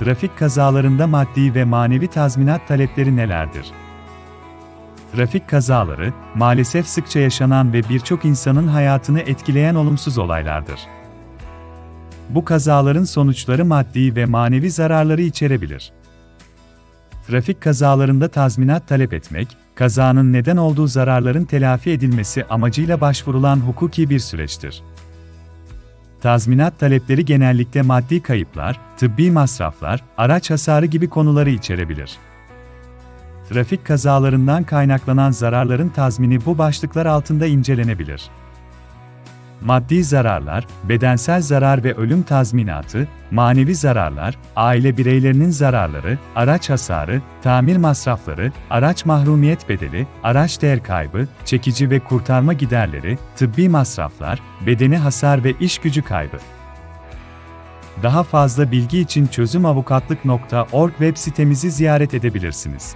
Trafik kazalarında maddi ve manevi tazminat talepleri nelerdir? Trafik kazaları, maalesef sıkça yaşanan ve birçok insanın hayatını etkileyen olumsuz olaylardır. Bu kazaların sonuçları maddi ve manevi zararları içerebilir. Trafik kazalarında tazminat talep etmek, kazanın neden olduğu zararların telafi edilmesi amacıyla başvurulan hukuki bir süreçtir. Tazminat talepleri genellikle maddi kayıplar, tıbbi masraflar, araç hasarı gibi konuları içerebilir. Trafik kazalarından kaynaklanan zararların tazmini bu başlıklar altında incelenebilir. Maddi zararlar, bedensel zarar ve ölüm tazminatı, manevi zararlar, aile bireylerinin zararları, araç hasarı, tamir masrafları, araç mahrumiyet bedeli, araç değer kaybı, çekici ve kurtarma giderleri, tıbbi masraflar, bedeni hasar ve iş gücü kaybı. Daha fazla bilgi için çözümavukatlık.org web sitemizi ziyaret edebilirsiniz.